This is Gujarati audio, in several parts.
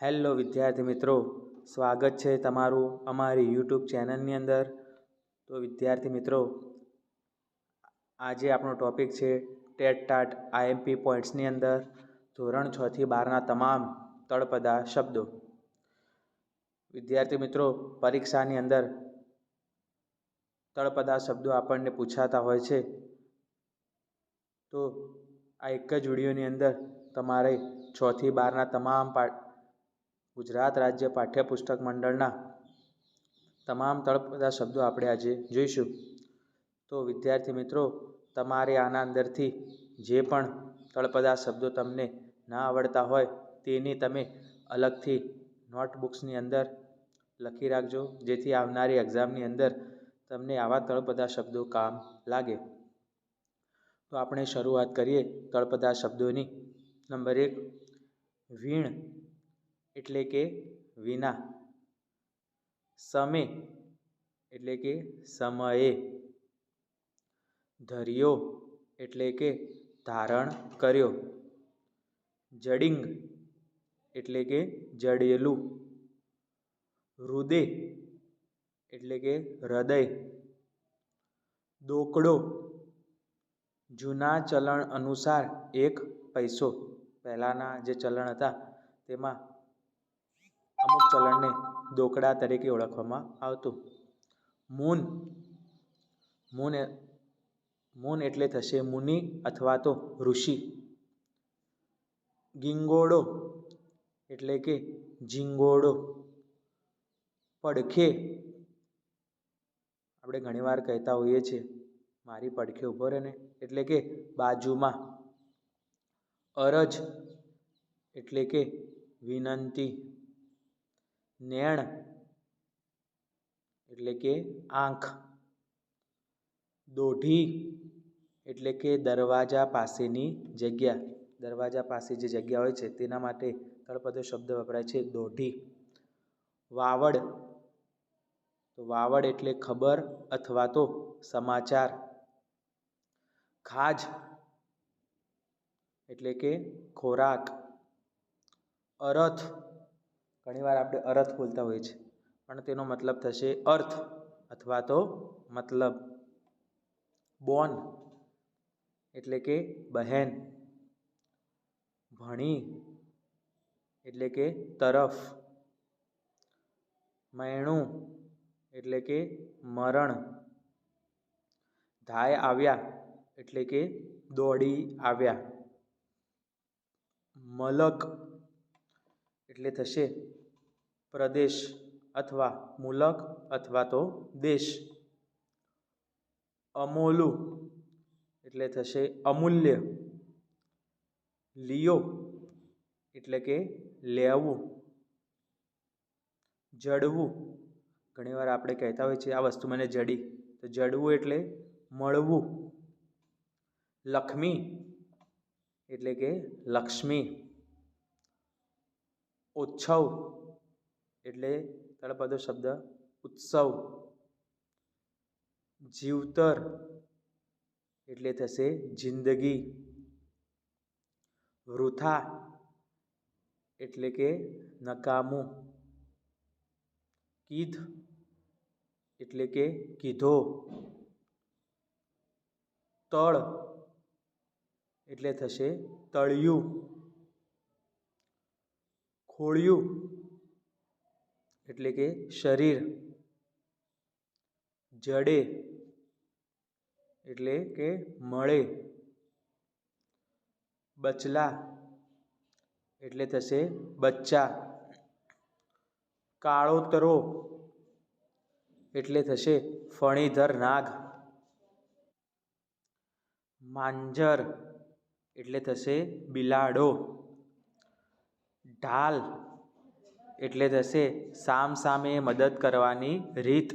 હેલો વિદ્યાર્થી મિત્રો, સ્વાગત છે તમારું અમારી યુટ્યુબ ચેનલની અંદર. તો વિદ્યાર્થી મિત્રો, આજે આપણો ટોપિક છે ટેટ ટાટ આઈએમપી પોઈન્ટ્સની અંદર, ધોરણ છથી બારના તમામ તળપદા શબ્દો. વિદ્યાર્થી મિત્રો, પરીક્ષાની અંદર તળપદા શબ્દો આપણને પૂછાતા હોય છે. તો આ એક જ વિડીયોની અંદર તમારે છથી બારના તમામ પાઠ ગુજરાત રાજ્ય પાઠ્યપુસ્તક મંડળના તમામ તળપદા શબ્દો આપણે આજે જોઈશું. તો વિદ્યાર્થી મિત્રો, તમારે આના અંદરથી જે પણ તળપદા શબ્દો તમને ના આવડતા હોય, તેની તમે અલગથી નોટબુક્સની અંદર લખી રાખજો, જેથી આવનારી એક્ઝામની અંદર તમને આવા તળપદા શબ્દો કામ લાગે. તો આપણે શરૂઆત કરીએ તળપદા શબ્દોની. નંબર એક, વીણ એટલે કે વિના. સમે એટલે કે સમયે. ધર્યો એટલે કે ધારણ કર્યો. જડિંગ એટલે કે જડેલું. રુદે એટલે કે હૃદય. દોકડો જૂના ચલણ અનુસાર એક પૈસો. પહેલાંના જે ચલણ હતા તેમાં અમુક ચલણને દોકડા તરીકે ઓળખવામાં આવતું. મૂન મૂન મૂન એટલે થશે મુનિ અથવા તો ઋષિ. ગીંગોડો એટલે કે ઝીંગોડો પડખે, આપણે ઘણીવાર કહેતા હોઈએ છીએ, મારી પડખે ઊભો રહે એટલે કે બાજુમાં. અરજ એટલે કે વિનંતી. નેણ એટલે કે આંખ. દોઢી એટલે કે દરવાજા પાસેની જગ્યા. દરવાજા પાસે જે જગ્યા હોય છે તેના માટે તળપદો શબ્દ વપરાય છે દોઢી. વાવડ. તો વાવડ એટલે ખબર અથવા તો સમાચાર. ખાજ એટલે કે ખોરાક. અરથ. ઘણીવાર આપણે અર્થ બોલતા હોઈએ છીએ. પણ તેનો મતલબ થશે અર્થ અથવા તો મતલબ. બોન એટલે કે બહેન. ભણી એટલે કે તરફ. મૈણું એટલે કે મરણ. ધાય આવ્યા એટલે કે દોડી આવ્યા. મલક એટલે થશે પ્રદેશ અથવા મુલક અથવા તો દેશ. અમોલું એટલે થશે અમૂલ્ય. લિયો એટલે કે લેવું. જડવું. ઘણીવાર આપણે કહેતા હોઈએ છીએ આ વસ્તુ મને જડી. તો જડવું એટલે મળવું. લક્ષ્મી એટલે કે લક્ષ્મી. ઉત્સવ એટલે તળપદો શબ્દ ઉત્સવ. જીવતર એટલે થશે જિંદગી. વૃથા એટલે કે નકામું. કીધ એટલે કે કીધો. તળ એટલે થશે તળિયું. ખોળિયું એટલે કે શરીર જડે એટલે કે મળે. બચલા એટલે થશે બચ્ચા. કાળોતરો એટલે થશે ફણીધર નાગ. માંજર એટલે થશે બિલાડો. ઢાલ એટલે થશે સામ સામે મદદ કરવાની રીત.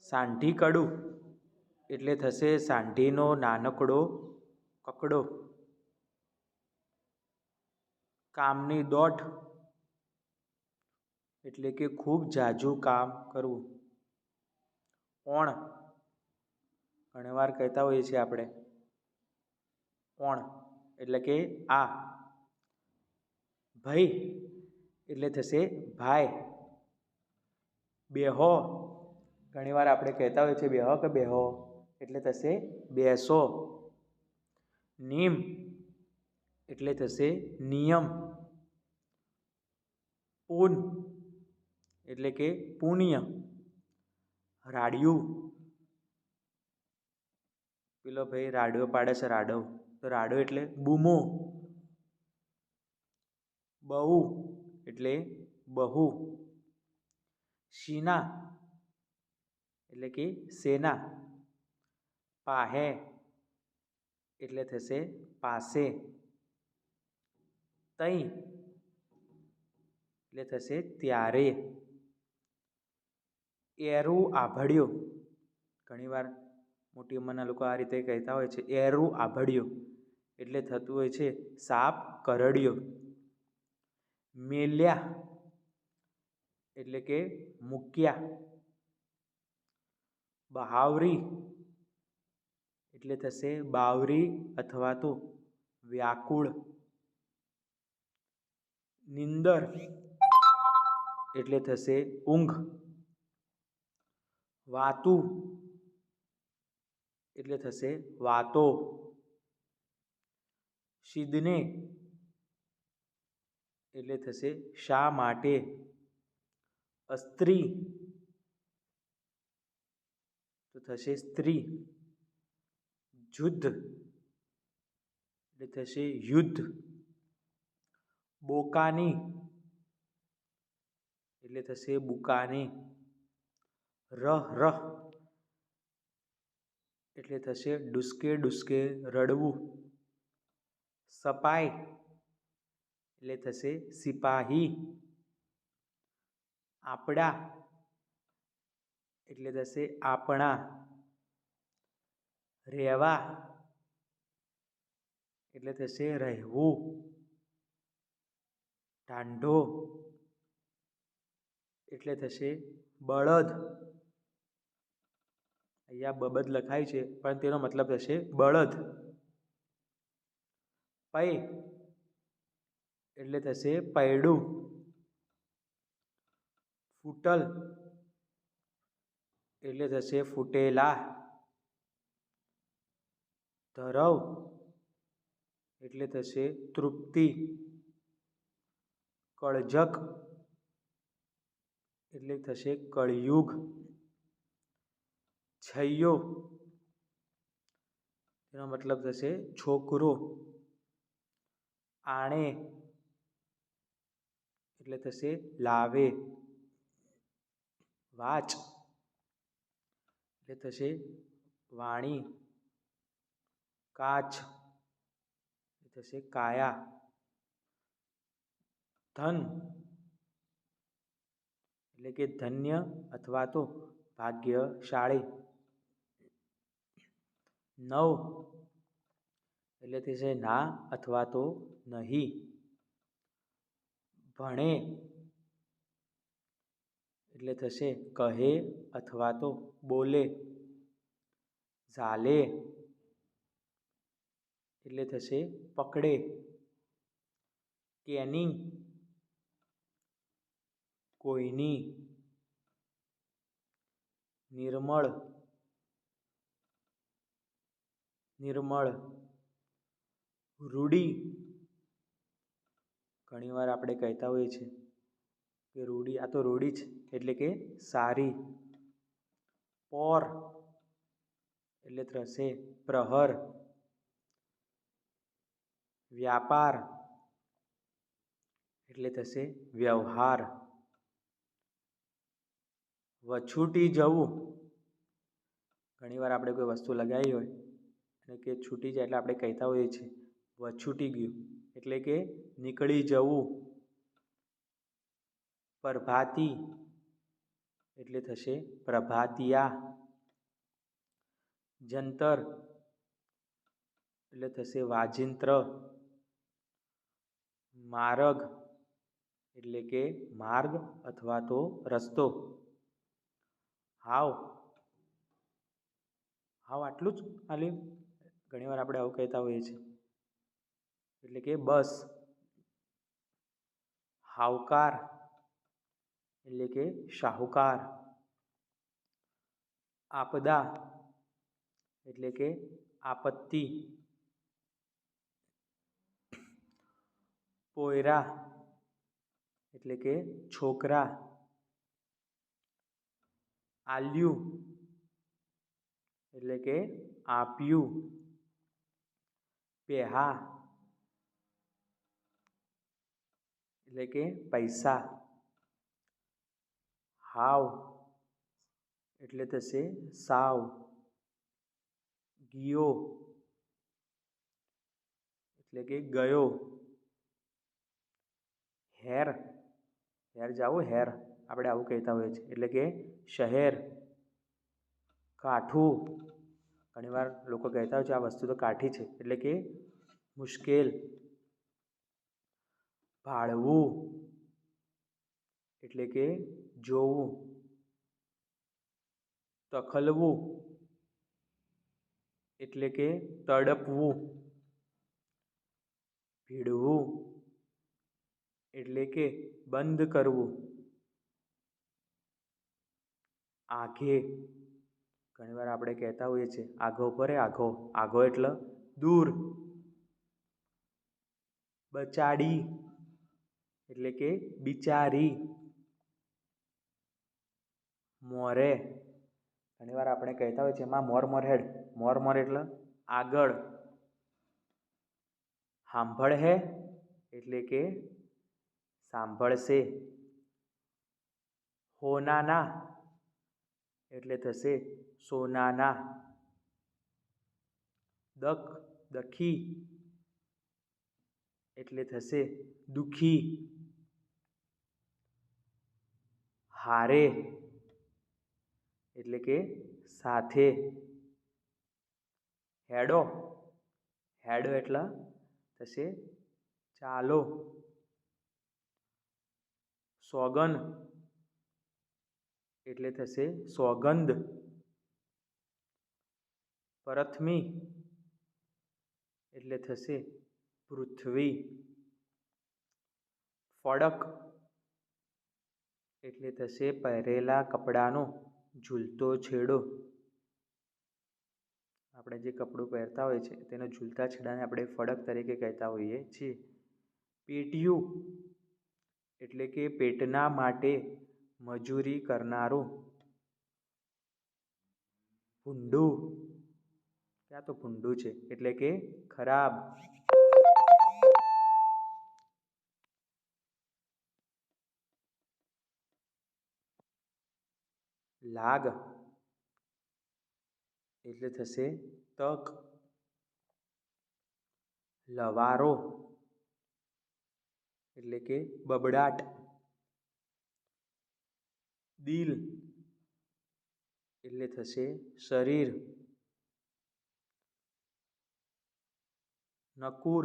સાંઢી કડું એટલે થશે સાંઢીનો નાનકડો કકડો. કામની દોટ એટલે કે ખૂબ ઝાઝું કામ કરવું. ઓણ ઘણીવાર કહેતા હોઈએ છીએ આપણે. ઓણ એટલે કે આ. ભઈ એટલે થશે ભાઈ. બેહો. ઘણીવાર આપણે કહેતા હોઈએ છીએ બેહો કે બેહો. એટલે થશે બેસો. નિયમ એટલે થશે નિયમ. પૂન. એટલે કે પુણ્ય રાડિયું. પેલો ભાઈ રાડિયો પાડે છે રાડવ. તો રાડો એટલે બૂમો. બહુ એટલે બહુ. શીના એટલે કે સેના. પાહે એટલે થશે પાસે. તઈ એટલે થશે ત્યારે. એરું આભળ્યું ઘણીવાર મોટી ઉંમરના લોકો આ રીતે કહેતા હોય છે, એરું આભળ્યું એટલે થતું હોય છે સાપ કરડ્યો. મેલ્યા એટલે કે મૂક્યા. બહાવરી એટલે થશે બાવરી અથવા તો વ્યાકુળ. નિંદર એટલે થશે ઊંઘ. વાતું એટલે થશે વાતો. શીદને એટલે થશે શા માટે? અસ્ત્રી. તો થશે સ્ત્રી. જુદ્ધ. એટલે થશે યુદ્ધ. બોકાની. એટલે થશે બુકાની. રહ રહ. એટલે થશે ડુસકે ડુસકે રડવું. સપાય એટલે થશે સિપાહી. આપણા એટલે થશે આપણા. રહેવા. એટલે થશે રહેવું. ઢાંઢો. એટલે થશે બળદ. અહીંયા બબદ લખાય છે, પણ તેનો મતલબ થશે બળદ. પૈ. એટલે થશે પૈડું. ફૂટલ. એટલે થશે ફૂટેલા. ધરવ. એટલે થશે તૃપ્તિ. કળજક. એટલે થશે કળયુગ. છૈયો. એનો મતલબ થશે છોકરો. આણે. એટલે થશે લાવે. વાચ. એટલે થશે વાણી. કાચ. એટલે થશે કાયા. ધન. એટલે કે ધન્ય અથવા તો ભાગ્યશાળી. નવ. એટલે થશે ના અથવા તો નહીં. ભણે. એટલે થશે કહે અથવા તો બોલે. ઝાલે. એટલે થશે પકડે. કેની કોઈની. નિર્મળ. નિર્મળ. રૂઢી ઘણીવાર આપણે કહેતા હોઈએ છીએ કે રૂઢી આ તો રૂઢી જ, એટલે કે સારી, પોર, એટલે થશે પ્રહર, વ્યાપાર, એટલે થશે વ્યવહાર, વછૂટી જવું. ઘણીવાર આપણે કોઈ વસ્તુ લગાવી હોય અને કે છૂટી જાય એટલે આપણે કહેતા હોઈએ છીએ, વછૂટી ગયું. એટલે કે નીકળી જવું. પ્રભાતી એટલે થશે પ્રભાતિયા. જંતર એટલે થશે વાજિંત્ર. માર્ગ એટલે કે માર્ગ અથવા તો રસ્તો. હાવ. હાવ આટલું જ ખાલી? ઘણીવાર આપણે આવું કહેતા હોઈએ છીએ. એટલે કે બસ. હાવકાર. એટલે કે શાહુકાર. આપદા. એટલે કે આપત્તિ. પોયરા. એટલે કે છોકરા. આલ્યું. એટલે કે આપ્યું. પેહા. એટલે કે પૈસા. હાવ એટલે થશે સાવ. ગિયો એટલે કે ગયો. હેર. હેર જાવું હેર. આપણે આવું કહેતા હોઈએ છીએ. એટલે કે શહેર. કાઠું. ઘણીવાર લોકો કહેતા હોય છે આ વસ્તુ તો કાઠી છે. એટલે કે મુશ્કેલ. ભાળવું. એટલે કે જોવું. તખલવું. એટલે કે તડપવું. ભીડવું. એટલે કે બંધ કરવું. આઘે. ઘણીવાર આપણે કહેતા હોઈએ છીએ, આઘો પરે આઘો આઘો એટલે દૂર. બચાડી. એટલે કે બિચારી. મોરે. ઘણીવાર આપણે કહેતા હોય છે, એમાં મોર હેડ, મોર મોર એટલે આગળ. સાંભળ હે, એટલે કે સાંભળશે. હોનાના, એટલે થશે સોનાના. દખ, દખી, એટલે થશે દુખી. હારે એટલે કે સાથે. હેડો. હેડો એટલે થશે. ચાલો. સોગન એટલે થશે સોગંદ. પરથમી. એટલે થશે પૃથ્વી. ફડક. એટલે થશે પહેરેલા કપડાનો ઝૂલતો છેડો. આપણે જે કપડું પહેરતા હોય છે તેના ઝૂલતા છેડાને આપણે ફડક તરીકે કહેતા હોઈએ છીએ. પેટિયું એટલે કે પેટના માટે મજૂરી કરનારું. ભૂંડું. ક્યાં તો ભૂંડું છે, એટલે કે ખરાબ. લાગ એટલે થશે તક લવારો એટલે કે બબડાટ દિલ એટલે થશે શરીર નકુર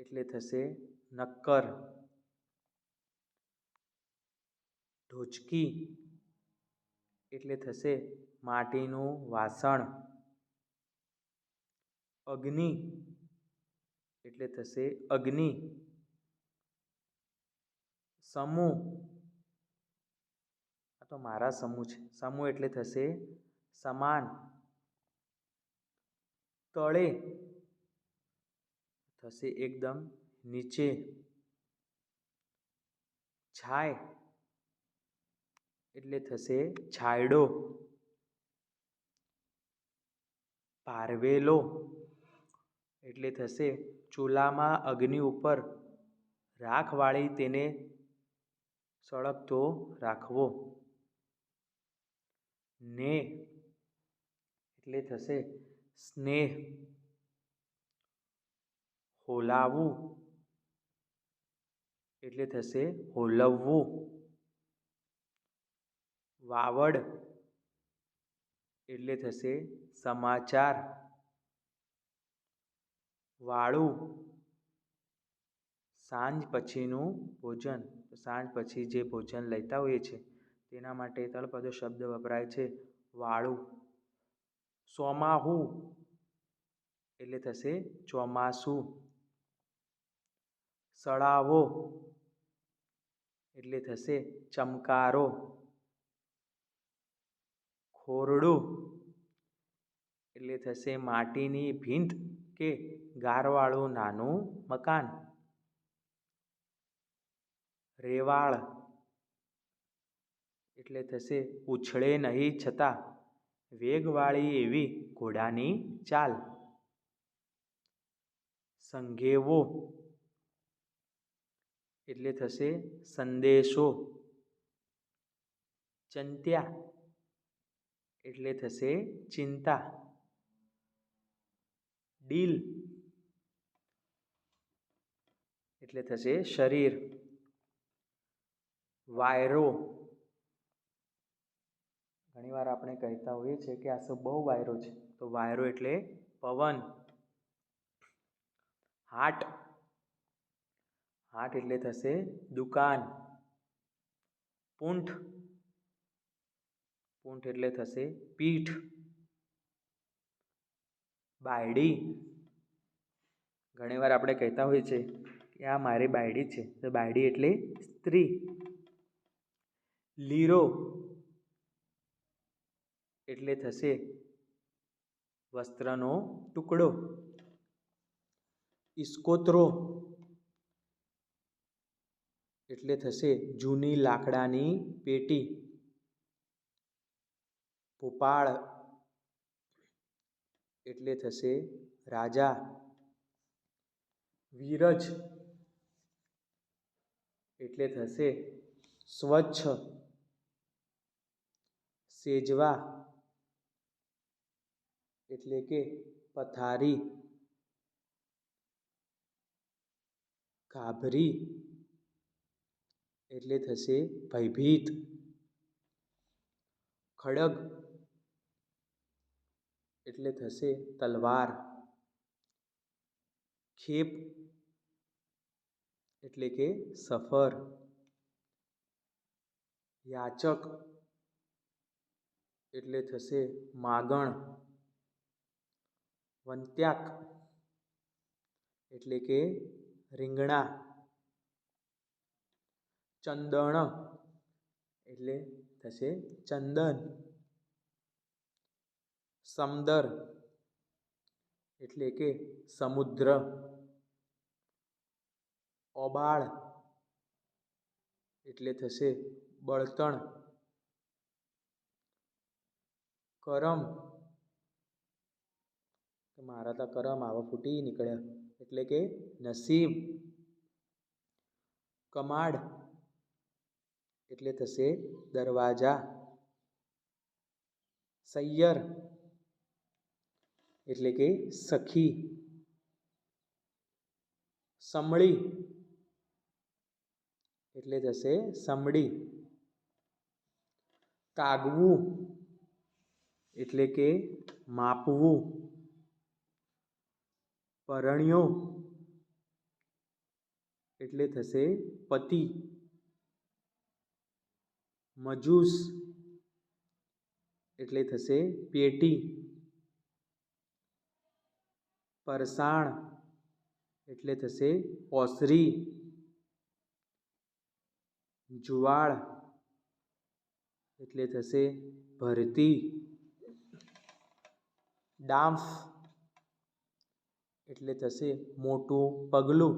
એટલે થશે નક્કર ઢોચકી એટલે થશે માટીનું વાસણ. અગ્નિ એટલે થશે અગ્નિ. સમૂહ. આ તો મારા સમૂહ છે. સમૂહ એટલે થશે સમાન. તળે થશે એકદમ નીચે. છાય. એટલે થશે છાંયડો. પારવેલો એટલે થશે ચૂલામાં અગ્નિ ઉપર. રાખ વાળી તેને સળગતો રાખવો. ને એટલે થશે સ્નેહ. હોલાવું એટલે થશે હોલવવું. વાવડ એટલે થશે સમાચાર. વાળું સાંજ પછીનું ભોજન. સાંજ પછી જે ભોજન લેતા હોઈએ છીએ, તેના માટે તળપદો શબ્દ વપરાય છે વાળું. સોમાહુ એટલે થશે ચોમાસું. સળાવો એટલે થશે ચમકારો. ખોરડું. એટલે થશે માટીની ભીંત કે ગારવાળું નાનું મકાન. રેવાળ. એટલે થશે ઉછળે નહીં છતાં વેગવાળી એવી ઘોડાની ચાલ. સંઘેવો. એટલે થશે સંદેશો. ચંત્યા. એટલે થશે ચિંતા. ડીલ. એટલે થશે શરીર. વાયરો. ઘણીવાર આપણે કહેતા હોઈએ છીએ કે આ તો બહુ વાયરો છે. તો વાયરો એટલે પવન. હાટ હાટ એટલે થશે દુકાન. પૂંઠ. પૂંઠ એટલે થશે પીઠ. બાયડી. ઘણીવાર આપણે કહેતા હોઈએ છે કે આ મારી બાયડી છે. તો બાયડી એટલે સ્ત્રી. લીરો એટલે થશે વસ્ત્રનો ટુકડો. ઇસ્કોત્રો એટલે થશે જૂની લાકડાની પેટી. ભોપાળ એટલે થશે રાજા. વિરજ એટલે થશે સ્વચ્છ. સેજવા એટલે કે પથારી. ગાભરી એટલે થશે ભયભીત. ખડગ એટલે થશે તલવાર. ખેપ એટલે કે સફર. યાચક એટલે થશે માગણ. વંત્યાક એટલે કે રીંગણા. ચંદણ એટલે થશે ચંદન. સમદર એટલે કે સમુદ્ર, ઓબાળ એટલે થશે બળતણ, કરમ. મારા તો કરમ આવા ફૂટી નીકળ્યા. એટલે કે નસીબ, કમાડ એટલે થશે દરવાજા, સૈયર. એટલે કે સખી, સમળી, એટલે થશે સમડી. કાગવું એટલે કે માપવું. પરણ્યો, એટલે થશે પતિ. મજૂસ, એટલે થશે પેટી. પરસાણ એટલે થશે ઓસરી, જુવાળ એટલે થશે ભરતી, ડાંફ એટલે થશે મોટું પગલું,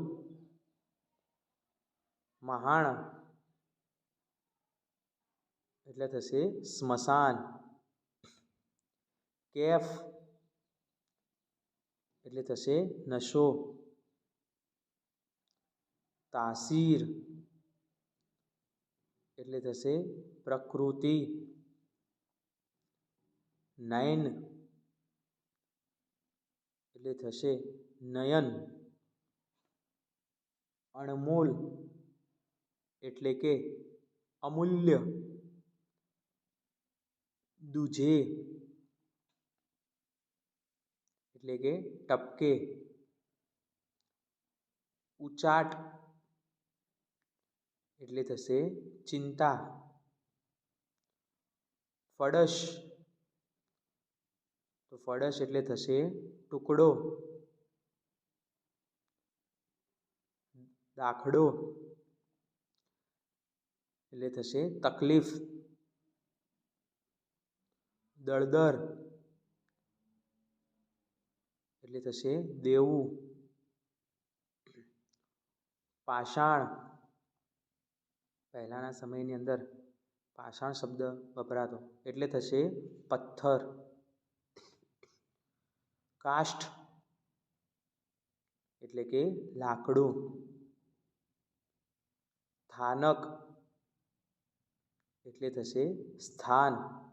મહાણ એટલે થશે સ્મશાન, કેફ એટલે થશે નશો. તાસીર. એટલે થશે પ્રકૃતિ. નયન. એટલે થશે નયન. અણમોલ. એટલે કે અમૂલ્ય. દુજે. એટલે કે ટપકે ઉચાટ એટલે થશે ચિંતા ફડશ તો ફડશ એટલે થશે ટુકડો દાખડો એટલે થશે તકલીફ દળદર એટલે થશે દેવું. પાષાણ. પહેલાંના સમયની અંદર પાષાણ શબ્દ વપરાતો. એટલે થશે પથ્થર. કાષ્ઠ. એટલે કે લાકડું. સ્થાનક એટલે થશે સ્થાન.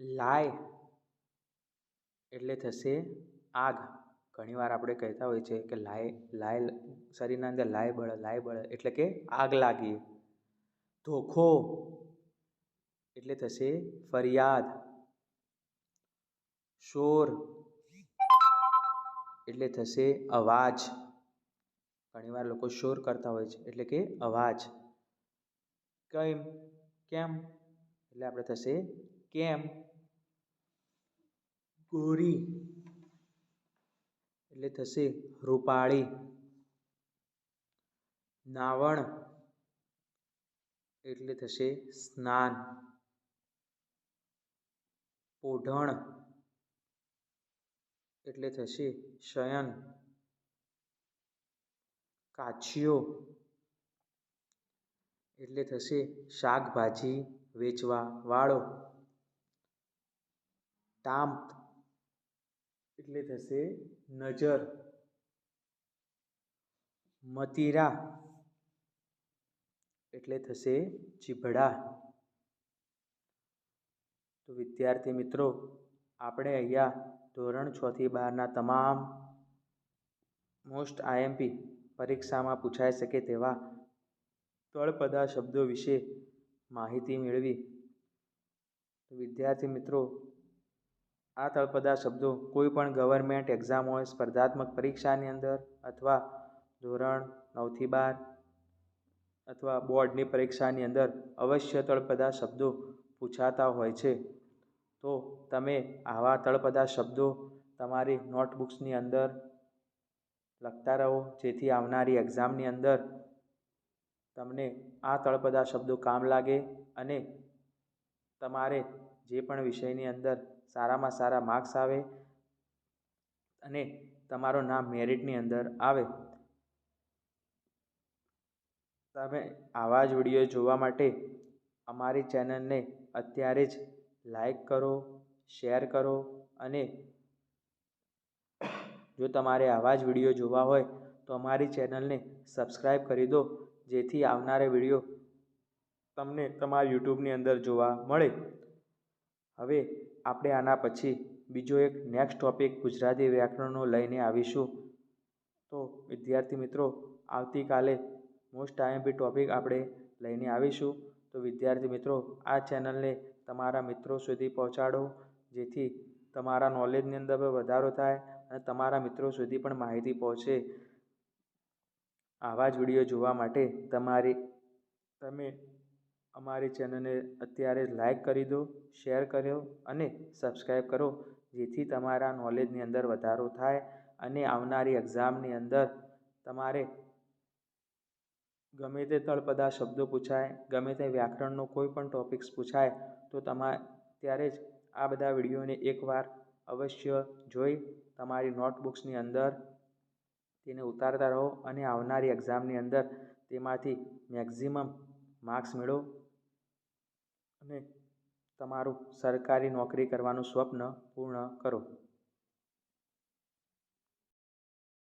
લાય એટલે થશે આગ. ઘણીવાર આપણે કહેતા હોઈએ છીએ કે લાય લાય શરીરના અંદર લાય બળે લાય બળે એટલે કે આગ લાગી. ધોખો એટલે થશે ફરિયાદ. શોર એટલે થશે અવાજ. ઘણીવાર લોકો શોર કરતા હોય છે એટલે કે અવાજ. કેમ કેમ એટલે આપણે થશે કેમ. ગોરી. એટલે થશે રૂપાળી. નાવણ. એટલે થશે સ્નાન. પોઢણ. એટલે થશે શયન. કાછીઓ એટલે થશે શાકભાજી વેચવા વાળો ટામ્પ એટલે થશે નજર. મતીરા. એટલે થશે ચીભડા. તો વિદ્યાર્થી મિત્રો, આપણે અહીંયા ધોરણ છથી બહારના તમામ મોસ્ટ આઈએમપી પરીક્ષામાં પૂછાઈ શકે તેવા તળપદા શબ્દો વિશે માહિતી મેળવી. વિદ્યાર્થી મિત્રો આ તળપદા શબ્દો કોઈ પણ ગવર્મેન્ટ એક્ઝામ હોય, સ્પર્ધાત્મક પરીક્ષાની અંદર અથવા ધોરણ નવથી બાર અથવા બોર્ડની પરીક્ષાની અંદર અવશ્ય તળપદા શબ્દો પૂછાતા હોય છે. તો તમે આવા તળપદા શબ્દો તમારી નોટબુક્સની અંદર લખતા રહો, જેથી આવનારી એક્ઝામની અંદર તમને આ તળપદા શબ્દો કામ લાગે અને તમારે જે પણ વિષયની અંદર સારામાં સારા માર્ક્સ આવે અને તમારું નામ મેરિટની અંદર આવે. તમે આવા જ વીડિયો જોવા માટે અમારી ચેનલને અત્યારે જ લાઈક કરો શેર કરો અને જો તમારે આવા જ વીડિયો જોવા હોય તો અમારી ચેનલને સબસ્ક્રાઈબ કરી દો, જેથી આવનારા વીડિયો તમને તમારા યુટ્યુબની અંદર જોવા મળે. હવે આપણે આના પછી બીજો એક નેક્સ્ટ ટોપિક ગુજરાતી વ્યાકરણનો લઈને આવીશું. તો વિદ્યાર્થી મિત્રો, આવતીકાલે મોસ્ટ આઈએમપી ટોપિક આપણે લઈને આવીશું. તો વિદ્યાર્થી મિત્રો, આ ચેનલને તમારા મિત્રો સુધી પહોંચાડો, જેથી તમારા નોલેજની અંદર વધારો થાય અને તમારા મિત્રો સુધી પણ માહિતી પહોંચે. આવા જ વીડિયો જોવા માટે તમારી, તમે અમારી ચેનલને અત્યારે લાઈક કરી દો, શેર કર્યો અને સબસ્ક્રાઈબ કરો, જેથી તમારા નોલેજની અંદર વધારો થાય અને આવનારી એક્ઝામની અંદર તમારે ગમે તે તળપદા શબ્દો પૂછાય, ગમે તે વ્યાકરણનો કોઈ પણ ટોપિક્સ પૂછાય, તો તમા, ત્યારે જ આ બધા વિડીયોને એકવાર અવશ્ય જોઈ, તમારી નોટબુક્સની અંદર તેને ઉતારતા રહો અને આવનારી એક્ઝામની અંદર તેમાંથી મેક્ઝિમમ માર્ક્સ મેળવો. અને તમારું સરકારી નોકરી કરવાનું સ્વપ્ન પૂર્ણ કરો.